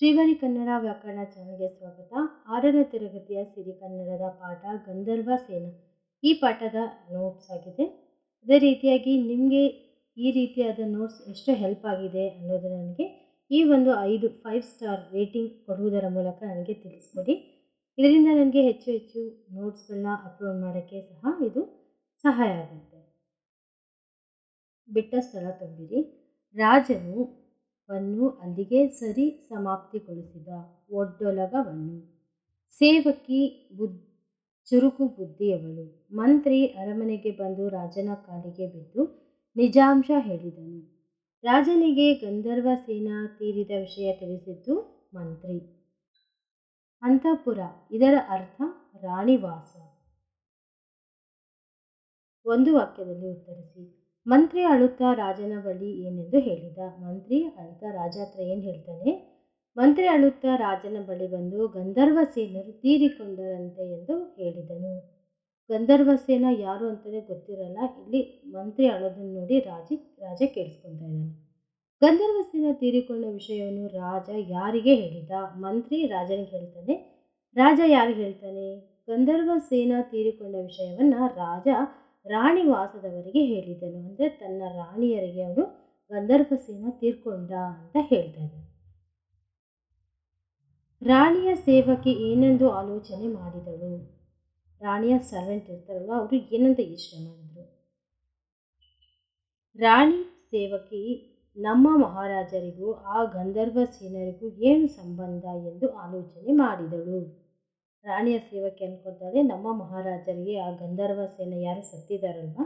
ಶ್ರೀವಾರಿ ಕನ್ನಡ ವ್ಯಾಕರಣ ಚಾನಲ್ಗೆ ಸ್ವಾಗತ. ಆರನೇ ತರಗತಿಯ ಸಿರಿ ಕನ್ನಡದ ಪಾಠ ಗಂಧರ್ವ ಸೇನ. ಈ ಪಾಠದ ನೋಟ್ಸ್ ಆಗಿದೆ. ಅದೇ ರೀತಿಯಾಗಿ ನಿಮಗೆ ಈ ರೀತಿಯಾದ ನೋಟ್ಸ್ ಎಷ್ಟು ಹೆಲ್ಪ್ ಆಗಿದೆ ಅನ್ನೋದು ನನಗೆ ಈ ಒಂದು ಐದು ಫೈವ್ ಸ್ಟಾರ್ ರೇಟಿಂಗ್ ಕೊಡುವುದರ ಮೂಲಕ ನನಗೆ ತಿಳಿಸ್ಕೊಡಿ. ಇದರಿಂದ ನನಗೆ ಹೆಚ್ಚು ಹೆಚ್ಚು ನೋಟ್ಸ್ಗಳನ್ನ ಅಪ್ಲೋಡ್ ಮಾಡೋಕ್ಕೆ ಸಹ ಇದು ಸಹಾಯ ಆಗುತ್ತೆ. ಬಿಟ್ಟ ಸ್ಥಳ ತುಂಬಿರಿ. ರಾಜನು ವನ್ನು ಅಲ್ಲಿಗೆ ಸರಿ ಸಮಾಪ್ತಿಗೊಳಿಸಿದ ಒಡ್ಡೊಲಗವನ್ನು ಸೇವಕಿ ಬುದ್, ಚುರುಕು ಬುದ್ಧಿಯವಳು. ಮಂತ್ರಿ ಅರಮನೆಗೆ ಬಂದು ರಾಜನ ಕಾಲಿಗೆ ಬಿದ್ದು ನಿಜಾಂಶ ಹೇಳಿದನು. ರಾಜನಿಗೆ ಗಂಧರ್ವ ಸೇನಾ ತೀರಿದ ವಿಷಯ ತಿಳಿಸಿದ್ದು ಮಂತ್ರಿ. ಅಂತಃಪುರ. ಇದರ ಅರ್ಥ ರಾಣಿವಾಸ. ಒಂದು ವಾಕ್ಯದಲ್ಲಿ ಉತ್ತರಿಸಿ. ಮಂತ್ರಿ ಅಳುತ್ತಾ ರಾಜನ ಬಳಿ ಏನೆಂದು ಹೇಳಿದ. ಮಂತ್ರಿ ಅಳುತ್ತಾ ರಾಜ ಹತ್ರ ಏನು ಹೇಳ್ತಾನೆ? ಮಂತ್ರಿ ಅಳುತ್ತಾ ರಾಜನ ಬಳಿ ಬಂದು, ಗಂಧರ್ವ ಸೇನರು ತೀರಿಕೊಂಡರಂತೆ ಎಂದು ಹೇಳಿದನು. ಗಂಧರ್ವ ಸೇನ ಯಾರು ಅಂತಲೇ ಗೊತ್ತಿರಲ್ಲ. ಇಲ್ಲಿ ಮಂತ್ರಿ ಅಳೋದನ್ನು ನೋಡಿ ರಾಜ ರಾಜ ಕೇಳಿಸ್ಕೊತಾ ಗಂಧರ್ವ ಸೇನ ತೀರಿಕೊಂಡ ವಿಷಯವನ್ನು ರಾಜ ಯಾರಿಗೆ ಹೇಳಿದ? ಮಂತ್ರಿ ರಾಜನಿಗೆ ಹೇಳ್ತಾನೆ. ರಾಜ ಯಾರಿಗೆ ಹೇಳ್ತಾನೆ? ಗಂಧರ್ವ ಸೇನ ತೀರಿಕೊಂಡ ವಿಷಯವನ್ನು ರಾಜ ರಾಣಿ ವಾಸದವರಿಗೆ ಹೇಳಿದನು. ಅಂದರೆ ತನ್ನ ರಾಣಿಯರಿಗೆ ಅವನು ಗಂಧರ್ವ ಸೇನ ತೀರ್ಕೊಂಡ ಅಂತ ಹೇಳ್ತಾ ರಾಣಿಯ ಸೇವಕಿ ಏನೆಂದು ಆಲೋಚನೆ ಮಾಡಿದಳು? ರಾಣಿಯ ಸರ್ವೆಂಟ್ ಇರ್ತಾರಲ್ವ, ಅವರು ಏನಂತ ಯೋಚನೆ ಮಾಡಿದರು? ರಾಣಿ ಸೇವಕಿ, ನಮ್ಮ ಮಹಾರಾಜರಿಗೂ, ಆ ಗಂಧರ್ವ ಸೇನರಿಗೂ ಏನು ಸಂಬಂಧ ಎಂದು ಆಲೋಚನೆ ಮಾಡಿದಳು? ರಾಣಿಯ ಸೇವಕಿ ಅನ್ಕೊತಾಳೆ ನಮ್ಮ ಮಹಾರಾಜರಿಗೆ ಆ ಗಂಧರ್ವ ಸೇನೆ ಯಾರು ಸತ್ತಿದಾರಲ್ವ?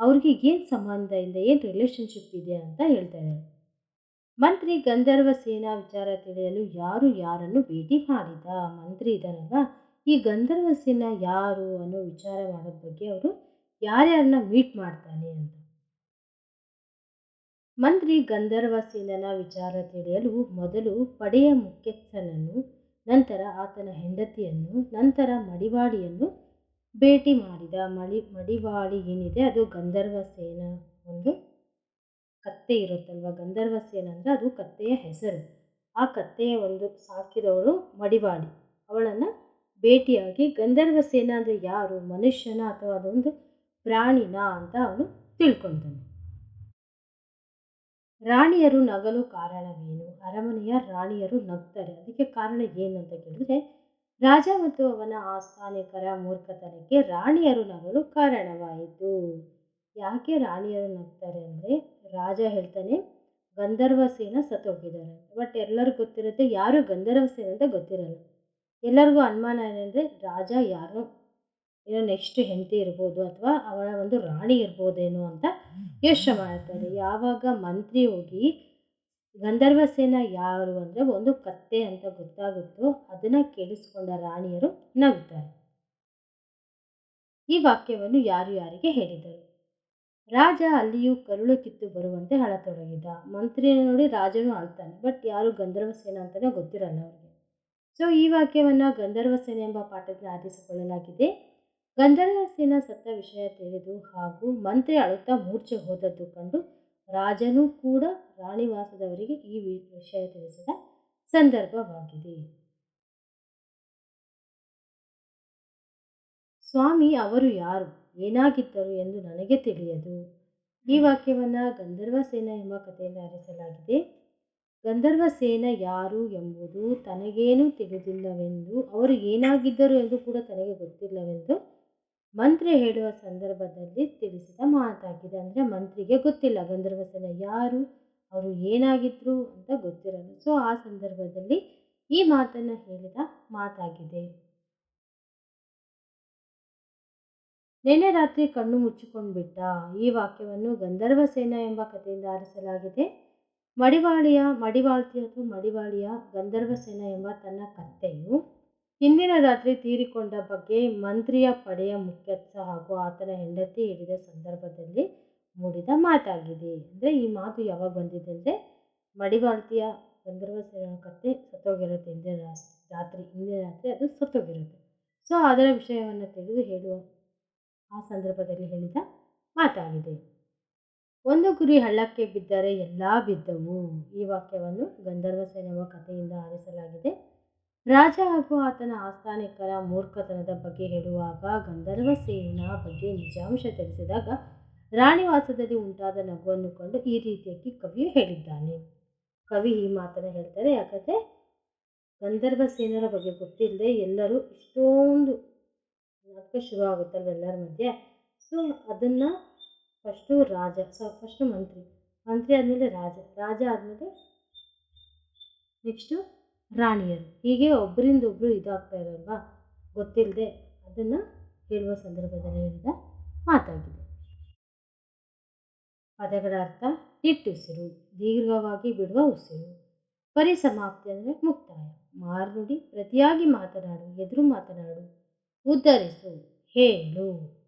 ಅವ್ರಿಗೆ ಏನು ಸಂಬಂಧ ಇದೆ ಏನು ರಿಲೇಷನ್ಶಿಪ್ ಇದೆ ಅಂತ ಹೇಳ್ತಾ ಇದ್ದಾರೆ. ಮಂತ್ರಿ ಗಂಧರ್ವ ಸೇನಾ ವಿಚಾರ ತಿಳಿಯಲು ಯಾರು ಯಾರನ್ನು ಭೇಟಿ ಮಾಡಿದ? ಮಂತ್ರಿ ಇದ್ದಾನಲ್ವ? ಈ ಗಂಧರ್ವ ಸೇನಾ ಯಾರು ಅನ್ನೋ ವಿಚಾರ ಮಾಡೋದ ಬಗ್ಗೆ ಅವರು ಯಾರ್ಯಾರನ್ನ ಮೀಟ್ ಮಾಡ್ತಾನೆ ಅಂತ. ಮಂತ್ರಿ ಗಂಧರ್ವ ಸೇನನ ವಿಚಾರ ತಿಳಿಯಲು ಮೊದಲು ಪಡೆಯ ಮುಖ್ಯಸ್ಥನನ್ನು ನಂತರ ಆತನ ಹೆಂಡತಿಯನ್ನು, ನಂತರ ಮಡಿವಾಳಿಯನ್ನು ಭೇಟಿ ಮಾಡಿದ. ಮಡಿ ಮಡಿವಾಳಿ ಏನಿದೆ? ಅದು ಗಂಧರ್ವ ಸೇನ ಒಂದು ಕತ್ತೆ ಇರುತ್ತಲ್ವ? ಗಂಧರ್ವ ಸೇನ ಅಂದರೆ ಅದು ಕತ್ತೆಯ ಹೆಸರು. ಆ ಕತ್ತೆಯ ಒಂದು ಸಾಕಿದವಳು ಮಡಿವಾಳಿ. ಅವಳನ್ನು ಭೇಟಿಯಾಗಿ ಗಂಧರ್ವ ಸೇನ ಅಂದರೆ ಯಾರು? ಮನುಷ್ಯನ ಅಥವಾ ಅದೊಂದು ಪ್ರಾಣಿನ ಅಂತ ಅವನು ತಿಳ್ಕೊತಾನೆ ರಾಣಿಯರು ನಗಲು ಕಾರಣವೇನು? ಅರಮನೆಯ ರಾಣಿಯರು ನಗ್ತಾರೆ. ಅದಕ್ಕೆ ಕಾರಣ ಏನು ಅಂತ ಕೇಳಿದ್ರೆ, ರಾಜ ಮತ್ತು ಅವನ ಆಸ್ಥಾನಿಕರ ಮೂರ್ಖತನಕ್ಕೆ ರಾಣಿಯರು ನಗಲು ಕಾರಣವಾಯಿತು. ಯಾಕೆ ರಾಣಿಯರು ನಗ್ತಾರೆ ಅಂದರೆ, ರಾಜ ಹೇಳ್ತಾನೆ, ಗಂಧರ್ವ ಸೇನ ಸತ್ತೋಗಿದ್ದಾರೆ. ಬಟ್ ಎಲ್ಲರಿಗೂ ಗೊತ್ತಿರುತ್ತೆ, ಯಾರು ಗಂಧರ್ವ ಸೇನ ಅಂತ ಗೊತ್ತಿರಲ್ಲ. ಎಲ್ಲರಿಗೂ ಅನುಮಾನ ಏನಂದರೆ, ರಾಜ ಯಾರೋ? ಏನೋ ನೆಕ್ಸ್ಟ್ ಹೆಂಡತಿ ಇರ್ಬೋದು ಅಥವಾ ಅವಳ ಒಂದು ರಾಣಿ ಇರ್ಬೋದೇನೋ ಅಂತ ಯೋಚನೆ ಮಾಡ್ತಾರೆ. ಯಾವಾಗ ಮಂತ್ರಿ ಹೋಗಿ ಗಂಧರ್ವ ಸೇನ ಯಾರು ಅಂದರೆ ಒಂದು ಕತ್ತೆ ಅಂತ ಗೊತ್ತಾಗುತ್ತೋ ಅದನ್ನು ಕೇಳಿಸ್ಕೊಂಡ ರಾಣಿಯರು ನಗ್ತಾರೆ. ಈ ವಾಕ್ಯವನ್ನು ಯಾರು ಯಾರಿಗೆ ಹೇಳಿದರು? ರಾಜ ಅಲ್ಲಿಯೂ ಕರುಳು ಕಿತ್ತು ಬರುವಂತೆ ಅಳತೊಡಗಿದ. ಮಂತ್ರಿಯನ್ನು ನೋಡಿ ರಾಜನು ಅಳ್ತಾನೆ ಬಟ್ ಯಾರು ಗಂಧರ್ವ ಸೇನ ಅಂತಲೇ ಗೊತ್ತಿರಲ್ಲ ಅವರಿಗೆ. ಸೊ ಈ ವಾಕ್ಯವನ್ನು ಗಂಧರ್ವ ಸೇನೆ ಎಂಬ ಪಾಠದಲ್ಲಿ ಆರಿಸಿಕೊಳ್ಳಲಾಗಿದೆ. ಗಂಧರ್ವ ಸೇನಾ ಸತ್ತ ವಿಷಯ ತಿಳಿದು ಹಾಗೂ ಮಂತ್ರಿ ಅಳುತ್ತಾ ಮೂರ್ಛೆ ಹೋದದ್ದು ಕಂಡು ರಾಜನೂ ಕೂಡ ರಾಣಿವಾಸದವರಿಗೆ ಈ ವಿಷಯ ತಿಳಿಸಿದ ಸಂದರ್ಭವಾಗಿದೆ. ಸ್ವಾಮಿ, ಅವರು ಯಾರು? ಏನಾಗಿದ್ದರು ಎಂದು ನನಗೆ ತಿಳಿಯದು. ಈ ವಾಕ್ಯವನ್ನು ಗಂಧರ್ವ ಸೇನ ಎಂಬ ಕಥೆಯಿಂದ ಆರಿಸಲಾಗಿದೆ. ಗಂಧರ್ವ ಸೇನ ಯಾರು ಎಂಬುದು ತನಗೇನೂ ತಿಳಿದಿಲ್ಲವೆಂದು, ಅವರು ಏನಾಗಿದ್ದರು ಎಂದು ಕೂಡ ತನಗೆ ಗೊತ್ತಿಲ್ಲವೆಂದು ಮಂತ್ರಿ ಹೇಳುವ ಸಂದರ್ಭದಲ್ಲಿ ತಿಳಿಸಿದ ಮಾತಾಗಿದೆ. ಅಂದರೆ ಮಂತ್ರಿಗೆ ಗೊತ್ತಿಲ್ಲ ಗಂಧರ್ವ ಸೇನ ಯಾರು, ಅವರು ಏನಾಗಿದ್ರು ಅಂತ ಗೊತ್ತಿರಲ್ಲ. ಸೊ ಆ ಸಂದರ್ಭದಲ್ಲಿ ಈ ಮಾತನ್ನು ಹೇಳಿದ ಮಾತಾಗಿದೆ. ನಿನ್ನೆ ರಾತ್ರಿ ಕಣ್ಣು ಮುಚ್ಚಿಕೊಂಡು ಬಿಟ್ಟ ಈ ವಾಕ್ಯವನ್ನು ಗಂಧರ್ವ ಸೇನ ಎಂಬ ಕಥೆಯಿಂದ ಆರಿಸಲಾಗಿದೆ. ಮಡಿವಾಳಿಯ, ಮಡಿವಾಳ್ತಿ ಅಥವಾ ಮಡಿವಾಳಿಯ ಗಂಧರ್ವ ಸೇನ ಎಂಬ ತನ್ನ ಕತ್ತೆಯು ಹಿಂದಿನ ರಾತ್ರಿ ತೀರಿಕೊಂಡ ಬಗ್ಗೆ ಮಂತ್ರಿಯ ಪಡೆಯ ಮುಖ್ಯಸ್ಥ ಹಾಗೂ ಆತನ ಹೆಂಡತಿ ಹಿಡಿದ ಸಂದರ್ಭದಲ್ಲಿ ಮೂಡಿದ ಮಾತಾಗಿದೆ. ಅಂದರೆ ಈ ಮಾತು ಯಾವಾಗ ಬಂದಿದೆ ಅಂದರೆ ಮಡಿವಾಳ್ತಿಯ ಗಂಧರ್ವ ಕತ್ತೆ ಸತ್ತೋಗಿರುತ್ತೆ ಹಿಂದಿನ ರಾತ್ರಿ ಹಿಂದಿನ ರಾತ್ರಿ ಅದು ಸತ್ತೋಗಿರುತ್ತೆ. ಸೊ ಅದರ ವಿಷಯವನ್ನು ತಿಳಿದು ಹೇಳುವ, ಆ ಸಂದರ್ಭದಲ್ಲಿ ಹೇಳಿದ ಮಾತಾಗಿದೆ. ಒಂದು ಗುರಿ ಹಳ್ಳಕ್ಕೆ ಬಿದ್ದರೆ ಎಲ್ಲ ಬಿದ್ದವು. ಈ ವಾಕ್ಯವನ್ನು ಗಂಧರ್ವ ಸೇನೆಯ ಕಥೆಯಿಂದ ಆರಿಸಲಾಗಿದೆ. ರಾಜ ಹಾಗೂ ಆತನ ಆಸ್ಥಾನಿಕರ ಮೂರ್ಖತನದ ಬಗ್ಗೆ ಹೇಳುವಾಗ ಗಂಧರ್ವ ಸೇನ ಬಗ್ಗೆ ನಿಜಾಂಶ ತಿಳಿಸಿದಾಗ ರಾಣಿವಾಸದಲ್ಲಿ ಉಂಟಾದ ನಗುವನ್ನು ಕಂಡು ಈ ರೀತಿಯಾಗಿ ಕವಿಯು ಹೇಳಿದ್ದಾನೆ. ಕವಿ ಈ ಮಾತನ್ನು ಹೇಳ್ತಾರೆ, ಯಾಕಂದರೆ ಗಂಧರ್ವ ಸೇನರ ಬಗ್ಗೆ ಗೊತ್ತಿಲ್ಲದೆ ಎಲ್ಲರೂ ಇಷ್ಟೊಂದು ನಾಟಕ ಶುರು ಆಗುತ್ತಲ್ವ ಎಲ್ಲರ ಮಧ್ಯೆ? ಸೊ ಅದನ್ನು ಫಸ್ಟು ರಾಜ ಸೊ ಫಸ್ಟು ಮಂತ್ರಿ ಮಂತ್ರಿ ಆದಮೇಲೆ ರಾಜ ರಾಜ ಆದಮೇಲೆ ನೆಕ್ಸ್ಟು ರಾಣಿಯರು. ಹೀಗೆ ಒಬ್ಬರಿಂದ ಒಬ್ಬರು ಇದಾಗ್ತಾ ಇರಲ್ವಾ? ಗೊತ್ತಿಲ್ಲದೆ ಅದನ್ನು ಹೇಳುವ ಸಂದರ್ಭದಲ್ಲಿ ಹೇಳಿದ ಮಾತಾಗಿದೆ. ಪದಗಳ ಅರ್ಥ ನಿಟ್ಟುಸಿರು ದೀರ್ಘವಾಗಿ ಬಿಡುವ ಉಸಿರು, ಪರಿಸಮಾಪ್ತಿ ಅಂದರೆ ಮುಕ್ತಾಯ. ಮಾರ್ನುಡಿ ಪ್ರತಿಯಾಗಿ ಮಾತನಾಡು, ಎದುರು ಮಾತನಾಡು, ಉದ್ಧರಿಸು, ಹೇಳು.